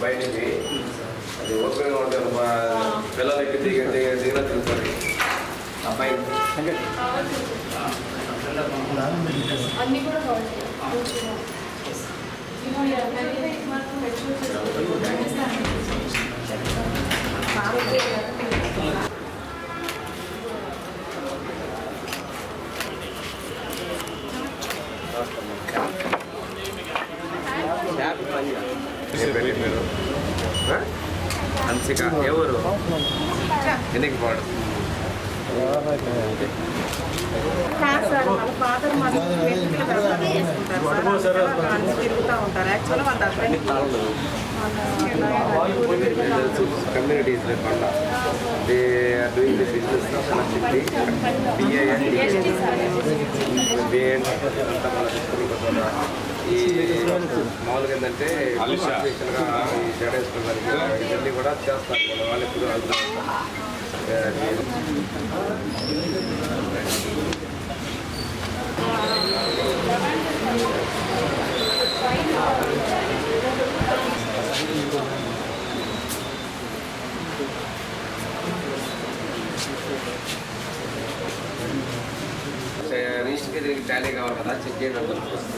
బయటికి. అది ఓపెన్ ఉంటుంది మా పిల్లలకి దిగ దిగ దిగిన తిరుగుతుంది అబ్బాయి అన్ని కూడా కావాలి ఏం పేరు మీరు ఆ? హన్సిక ఎవరు ఎన్నికి పాడు సార్ వాళ్ళ ఫాదర్ మదర్ తిరుగుతూ ఉంటారు యాక్చువల్గా వాళ్ళ husband communities like Panda. They are doing the business of Nashikti, BIN, BN, అంతా మన తీసుకుని ఈ మామూలుగా ఏంటంటే కాంపిటీషన్గా ఈ జడేసుకున్నారు ఇవన్నీ కూడా చేస్తారు. వాళ్ళు వాళ్ళు ఎప్పుడు రిజిస్టర్కి దీనికి టాలీ కావాలి కదా చెక్ చేయండి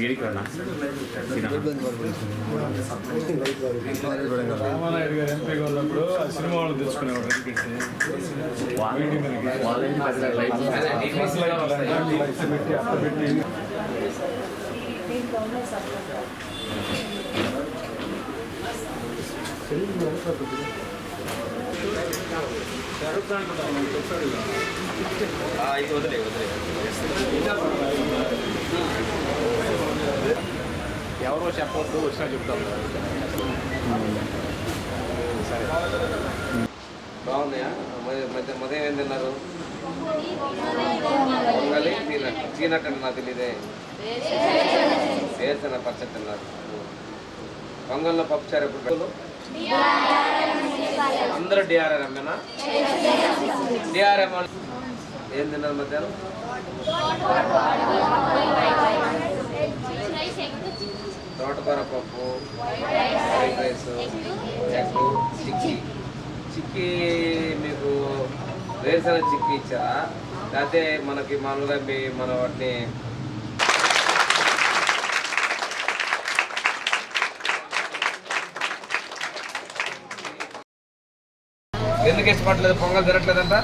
వేడికి గారు ఎంపీగా ఉన్నప్పుడు ఆ సినిమా వాళ్ళు తెచ్చుకునేవాడు పెట్టి అట్ట పెట్టి ఇది వదిలే వదిలే. ఎవరో చెప్పొద్దు వచ్చినా చెప్తాం. సరే. బాగున్నాయా? మధ్య మధ్య ఏం తిన్నారు? పొంగలి చీనట్ చీనట్ నాకు తెలియదే వేసిన పచ్చడి తిన్నారు. పొంగల్లో పప్పుచారు ఎప్పుడు అందరూ డిఆర్ఆర్ అమ్మేనా డిఆర్ఎం ఏం తిన్నారు మధ్యాహ్నం? తోటకూర పప్పు fried rice egg chikki. Chikki మీకు వేరుశనగ చిక్కీ ఇచ్చారా? లేకపోతే మనకి మామూలుగా మీ మన వాటిని ఎందుకు ఇష్టపడలేదు? పొంగల్ తినట్లేదంట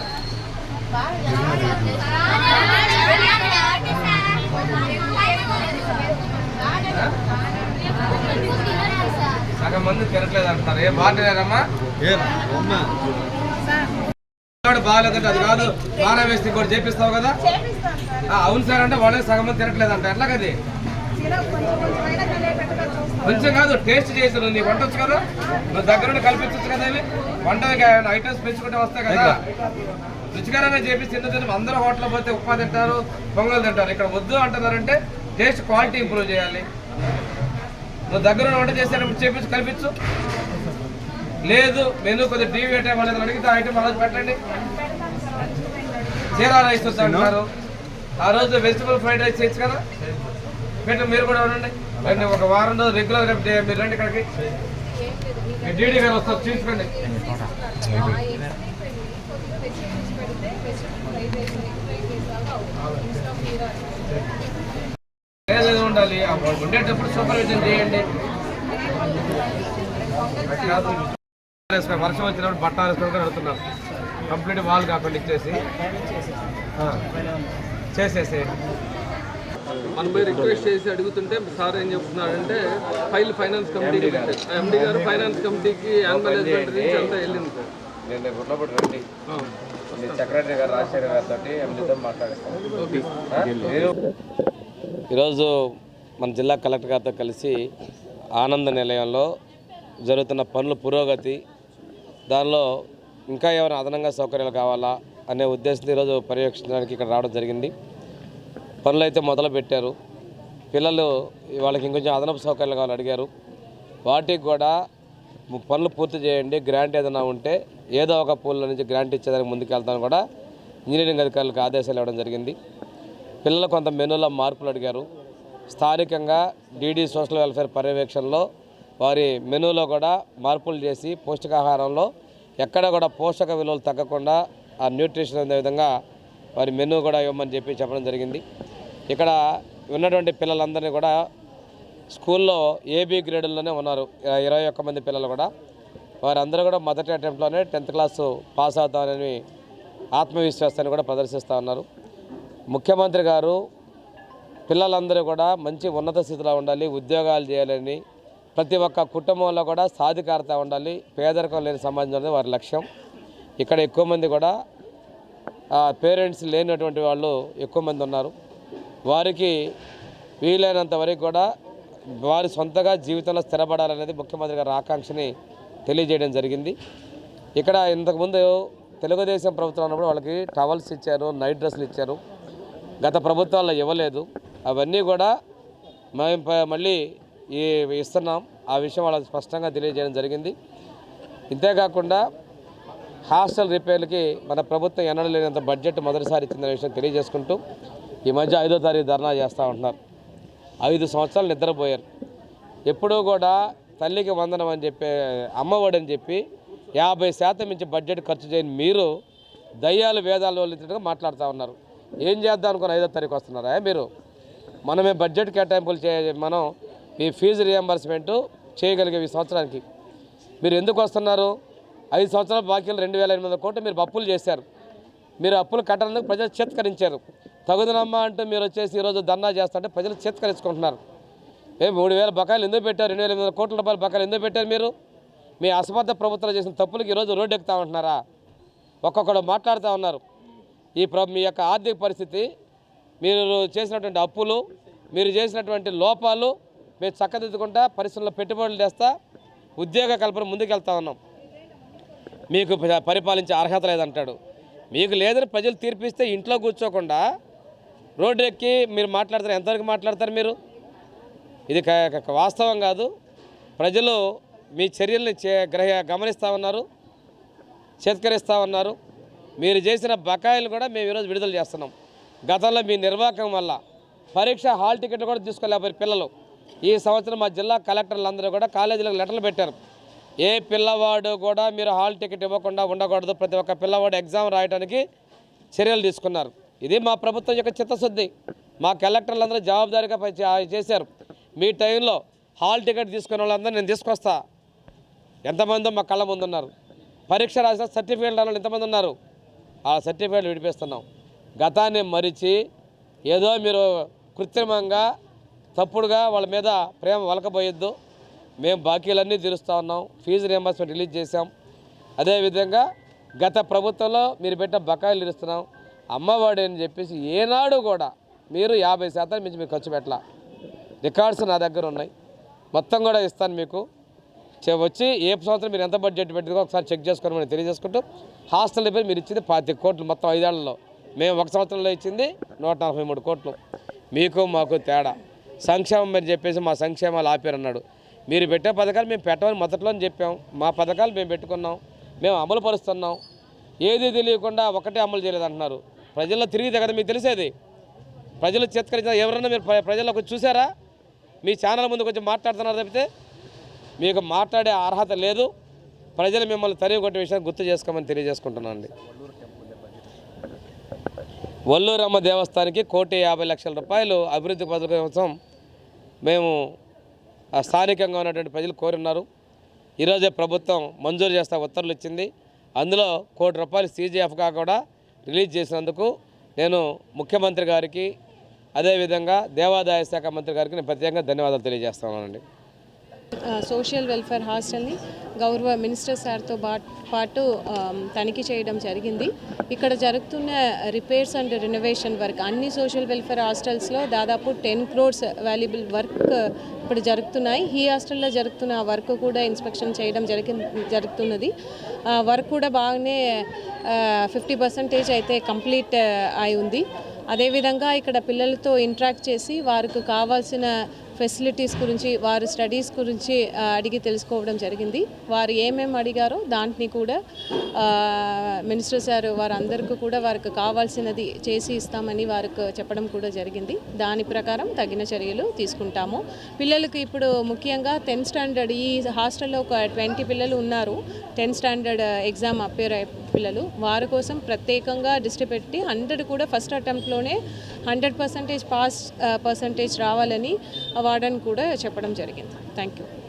సగం మంది తినట్లేదు అంటున్నారు ఏ బాగుంటున్నారమ్మా బాగాలేదంటే అది కాదు. బాగా వేస్తే ఇంకోటి చేపిస్తావు కదా? ఆ, అవును సార్ అంటే వాళ్ళే సగం తినట్లేదంట. ఎట్లా కది? కొంచెం కాదు టేస్ట్ చేసి నువ్వు నీ వంట వచ్చు కదా? నువ్వు దగ్గర నుండి కల్పించచ్చు కదా ఇవి వంట ఐటమ్స్ పెంచుకుంటే వస్తాయి కదా? రుచికరంగా చేపిస్తే ఎందుకు తినము? అందరూ హోటల్ పోతే ఉప్మా తింటారు పొంగల్ తింటారు. ఇక్కడ వద్దు అంటున్నారంటే టేస్ట్ క్వాలిటీ ఇంప్రూవ్ చేయాలి. నువ్వు దగ్గర ఉండి వంట చేసేటప్పుడు చేపించి కల్పించు. లేదు మెను కొద్దిగా టీవీ ఐటమ్ అనేది అడిగితే ఐటమ్ రోజు పెట్టండి. జీరా రైస్ అంటున్నారు ఆ రోజు వెజిటబుల్ ఫ్రైడ్ రైస్ చేయొచ్చు కదా? పెట్టండి మీరు కూడా ఉండండి రండి ఒక వారం రోజు రెగ్యులర్ రేపు మీరు రండి ఇక్కడికి. డీడీ గారు వస్తారు చూసుకోండి. ఉండాలి. ఉండేటప్పుడు సూపర్విజన్ చేయండి. వేసుకొని వర్షం వచ్చినప్పుడు బట్ట వేసుకొని అడుగుతున్నారు కంప్లీట్ వాల్ కాకుండా ఇచ్చేసి. ఆ, చేసేసి మనం పోయి రిక్వెస్ట్ చేసి అడుగుతుంటే సార్ ఏం చెప్తున్నారంటే ఫైల్ ఫైనాన్స్ కమిటీకి ఎండి గారు. ఫైనాన్స్ కమిటీకి యాన్యువల్ అంతా వెళ్ళింది సార్. నేను రండి. సెక్రటరీ గారు రాజశేఖర్ గారితో ఎండితో మాట్లాడేస్తాను. మీరు? ఈరోజు మన జిల్లా కలెక్టర్ గారితో కలిసి ఆనంద నిలయంలో జరుగుతున్న పనుల పురోగతి దానిలో ఇంకా ఏమైనా అదనంగా సౌకర్యాలు కావాలా అనే ఉద్దేశంతో ఈరోజు పర్యవేక్షించడానికి ఇక్కడ రావడం జరిగింది. పనులు అయితే మొదలు పెట్టారు. పిల్లలు వాళ్ళకి ఇంకొంచెం అదనపు సౌకర్యాలు కావాలని అడిగారు. వాటికి కూడా పనులు పూర్తి చేయండి. గ్రాంట్ ఏదైనా ఉంటే ఏదో ఒక పూల నుంచి గ్రాంట్ ఇచ్చేదానికి ముందుకెళ్తాను కూడా ఇంజనీరింగ్ అధికారులకు ఆదేశాలు ఇవ్వడం జరిగింది. పిల్లలు కొంత మెనూలో మార్పులు అడిగారు. స్థానికంగా డీడీ సోషల్ వెల్ఫేర్ పర్యవేక్షణలో వారి మెనూలో కూడా మార్పులు చేసి పౌష్టికాహారంలో ఎక్కడ కూడా పోషక విలువలు తగ్గకుండా ఆ న్యూట్రిషన్ అనే విధంగా వారి మెనూ కూడా ఇవ్వమని చెప్పి చెప్పడం జరిగింది. ఇక్కడ ఉన్నటువంటి పిల్లలందరినీ కూడా స్కూల్లో ఏబీ గ్రేడుల్లోనే ఉన్నారు. ఇరవై ఒక్క మంది పిల్లలు కూడా. వారందరూ కూడా మొదటి అటెంప్ట్లోనే టెన్త్ క్లాసు పాస్ అవుతామని ఆత్మవిశ్వాసాన్ని కూడా ప్రదర్శిస్తూ ఉన్నారు. ముఖ్యమంత్రి గారు పిల్లలందరూ కూడా మంచి ఉన్నత స్థితిలో ఉండాలి ఉద్యోగాలు చేయాలని ప్రతి ఒక్క కుటుంబంలో కూడా సాధికారత ఉండాలి పేదరికం లేని సమాజం వారి లక్ష్యం. ఇక్కడ ఎక్కువ మంది కూడా పేరెంట్స్ లేనటువంటి వాళ్ళు ఎక్కువ మంది ఉన్నారు. వారికి వీలైనంత వరకు కూడా వారి సొంతగా జీవితంలో స్థిరపడాలనేది ముఖ్యమంత్రి గారి ఆకాంక్షని తెలియజేయడం జరిగింది. ఇక్కడ ఇంతకుముందు తెలుగుదేశం ప్రభుత్వం ఉన్నప్పుడు వాళ్ళకి టవల్స్ ఇచ్చారు నైట్ డ్రెస్సులు ఇచ్చారు. గత ప్రభుత్వాల్లో ఇవ్వలేదు. అవన్నీ కూడా మేము మళ్ళీ ఈ ఇస్తున్నాం. ఆ విషయం వాళ్ళకి స్పష్టంగా తెలియజేయడం జరిగింది. ఇంతేకాకుండా హాస్టల్ రిపేర్లకి మన ప్రభుత్వం ఎన్నడూ లేనంత బడ్జెట్ మొదటిసారి ఇచ్చిందనే విషయం తెలియజేసుకుంటూ ఈ మధ్య ఐదో తారీఖు ధర్నా చేస్తూ ఉంటున్నారు. ఐదు సంవత్సరాలు నిద్రపోయారు. ఎప్పుడూ కూడా తల్లికి వందనం అని చెప్పే అమ్మఒడి అని చెప్పి యాభై శాతం మించి బడ్జెట్ ఖర్చు చేయని మీరు దయ్యాలు వేదాలు వదిలినట్టుగా మాట్లాడుతూ ఉన్నారు. ఏం చేద్దాం అనుకుని ఐదో తారీఖు వస్తున్నారా మీరు? మనమే బడ్జెట్ కేటాయింపులు చే మనం ఈ ఫీజు రియంబర్స్మెంట్ చేయగలిగే ఈ సంవత్సరానికి. మీరు ఎందుకు వస్తున్నారు? ఐదు సంవత్సరాల బాకీలు రెండు వేల ఎనిమిది వందల కోట్లు మీరు అప్పులు చేశారు. మీరు అప్పులు కట్టడానికి ప్రజలు చేత్కరించారు. తగుదనమ్మా అంటూ మీరు వచ్చేసి ఈరోజు ధర్నా చేస్తుంటే ప్రజలు చేత్కరించుకుంటున్నారు. ఏ మూడు వేల బకాయిలు ఎందుకు పెట్టారు? రెండు వేల ఎనిమిది వందల కోట్ల రూపాయల బకాయిలు ఎందుకు పెట్టారు మీరు? మీ అసమర్థ ప్రభుత్వం చేసిన తప్పులకు ఈరోజు రోడ్డు ఎక్కుతా ఉంటున్నారా? ఒక్కొక్కడు మాట్లాడుతూ ఉన్నారు. ఈ ప్ర మీ యొక్క ఆర్థిక పరిస్థితి మీరు చేసినటువంటి అప్పులు మీరు చేసినటువంటి లోపాలు మేము చక్కదిద్దుకుంటా పరిశ్రమలో పెట్టుబడులు తెస్తా ఉద్యోగ కల్పన ముందుకెళ్తా ఉన్నాం. మీకు పరిపాలించే అర్హత లేదంటాడు. మీకు లేదని ప్రజలు తీర్పిస్తే ఇంట్లో కూర్చోకుండా రోడ్డు ఎక్కి మీరు మాట్లాడతారు ఎంతవరకు మాట్లాడతారు మీరు? ఇది వాస్తవం కాదు. ప్రజలు మీ చర్యల్ని చే గ్రహ గమనిస్తూ ఉన్నారు చేత్కరిస్తూ ఉన్నారు. మీరు చేసిన బకాయిలు కూడా మేము ఈరోజు విడుదల చేస్తున్నాం. గతంలో మీ నిర్వాహకం వల్ల పరీక్ష హాల్ టికెట్లు కూడా తీసుకోలేకపోయారు పిల్లలు. ఈ సంవత్సరం మా జిల్లా కలెక్టర్లు అందరూ కూడా కాలేజీలకు లెటర్లు పెట్టారు. ఏ పిల్లవాడు కూడా మీరు హాల్ టికెట్ ఇవ్వకుండా ఉండకూడదు. ప్రతి ఒక్క పిల్లవాడు ఎగ్జామ్ రాయడానికి చర్యలు తీసుకున్నారు. ఇది మా ప్రభుత్వం యొక్క చిత్తశుద్ధి. మా కలెక్టర్లు అందరూ జవాబుదారీగా చేశారు. మీ టైంలో హాల్ టికెట్ తీసుకున్న వాళ్ళందరూ నేను తీసుకొస్తా. ఎంతమందో మా కళ్ళ ముందు ఉన్నారు పరీక్ష రాసిన సర్టిఫికేట్ రాని వాళ్ళు ఎంతమంది ఉన్నారు? ఆ సర్టిఫికేట్లు విడిపిస్తున్నాం. గతాన్ని మరిచి ఏదో మీరు కృత్రిమంగా తప్పుడుగా వాళ్ళ మీద ప్రేమ వలకపోయొద్దు మేము బాకీలన్నీ తీరుస్తూ ఉన్నాం. ఫీజు రియంబర్స్మెంట్ రిలీజ్ చేశాం. అదేవిధంగా గత ప్రభుత్వంలో మీరు పెట్టిన బకాయిలు తీరుస్తున్నాం. అమ్మఒడి అని చెప్పేసి ఏనాడు కూడా మీరు యాభై శాతం మించి మీరు ఖర్చు పెట్టాల. రికార్డ్స్ నా దగ్గర ఉన్నాయి. మొత్తం కూడా ఇస్తాను మీకు. వచ్చి ఏ సంవత్సరం మీరు ఎంత బడ్జెట్ పెట్టిందో ఒకసారి చెక్ చేసుకొని మనం తెలియజేసుకుంటూ హాస్టల్ పేరు మీరు ఇచ్చింది పాతిక కోట్లు మొత్తం ఐదేళ్ళలో. మేము ఒక సంవత్సరంలో ఇచ్చింది నూట నలభై మూడు కోట్లు. మీకు మాకు తేడా. సంక్షేమం అని చెప్పేసి మా సంక్షేమాలు ఆపారన్నాడు. మీరు పెట్టే పథకాలు మేము పెట్టమని మొదట్లోనే చెప్పాం. మా పథకాలు మేము పెట్టుకున్నాం. మేము అమలు పరుస్తున్నాం. ఏది తెలియకుండా ఒకటే అమలు చేయలేదు అంటున్నారు ప్రజల్లో తిరిగితే కదా మీకు తెలిసేది? ప్రజలు చేత్కరించిన ఎవరన్నా మీరు ప్రజలకు చూసారా మీ ఛానల్ ముందుకు వచ్చి మాట్లాడుతున్నారు తప్పితే మీకు మాట్లాడే అర్హత లేదు. ప్రజలు మిమ్మల్ని తరిగి కొట్టే విషయాన్ని గుర్తు చేసుకోమని తెలియజేసుకుంటున్నాను అండి వల్లూరమ్మ దేవస్థానానికి కోటి యాభై లక్షల రూపాయలు అభివృద్ధి పథకం కోసం మేము స్థానికంగా ఉన్నటువంటి ప్రజలు కోరున్నారు. ఈరోజే ప్రభుత్వం మంజూరు చేస్తా ఉత్తర్వులు ఇచ్చింది. అందులో కోటి రూపాయలు సీజీఎఫ్గా కూడా రిలీజ్ చేసినందుకు నేను ముఖ్యమంత్రి గారికి అదేవిధంగా దేవాదాయ శాఖ మంత్రి గారికి నేను ప్రత్యేకంగా ధన్యవాదాలు తెలియజేస్తున్నానండి సోషల్ వెల్ఫేర్ హాస్టల్ని గౌరవ మినిస్టర్ సార్తో పాటు తనిఖీ చేయడం జరిగింది. ఇక్కడ జరుగుతున్న రిపేర్స్ అండ్ రెనోవేషన్ వర్క్ అన్ని సోషల్ వెల్ఫేర్ హాస్టల్స్లో దాదాపు టెన్ క్రోర్స్ వాల్యుబుల్ వర్క్ ఇప్పుడు జరుగుతున్నాయి. ఈ హాస్టల్లో జరుగుతున్న వర్క్ కూడా ఇన్స్పెక్షన్ చేయడం జరిగి జరుగుతున్నది. వర్క్ కూడా బాగానే ఫిఫ్టీ పర్సెంటేజ్ అయితే కంప్లీట్ అయి ఉంది. అదేవిధంగా ఇక్కడ పిల్లలతో ఇంట్రాక్ట్ చేసి వారికి కావాల్సిన ఫెసిలిటీస్ గురించి వారి స్టడీస్ గురించి అడిగి తెలుసుకోవడం జరిగింది. వారు ఏమేమి అడిగారో దాంట్ని కూడా మినిస్టర్ సార్ వారందరికీ కూడా వారికి కావాల్సినది చేసి ఇస్తామని వారికి చెప్పడం కూడా జరిగింది. దాని ప్రకారం తగిన చర్యలు తీసుకుంటాము. పిల్లలకు ఇప్పుడు ముఖ్యంగా టెన్త్ స్టాండర్డ్ ఈ హాస్టల్లో ఒక ట్వంటీ పిల్లలు ఉన్నారు. టెన్త్ స్టాండర్డ్ ఎగ్జామ్ అపేర్ పిల్లలు వారి కోసం ప్రత్యేకంగా దృష్టి పెట్టి హండ్రెడ్ కూడా ఫస్ట్ అటెంప్ట్లోనే హండ్రెడ్ పర్సెంటేజ్ పాస్ పర్సంటేజ్ రావాలని వార్డన్ కూడా చెప్పడం జరిగింది. Thank you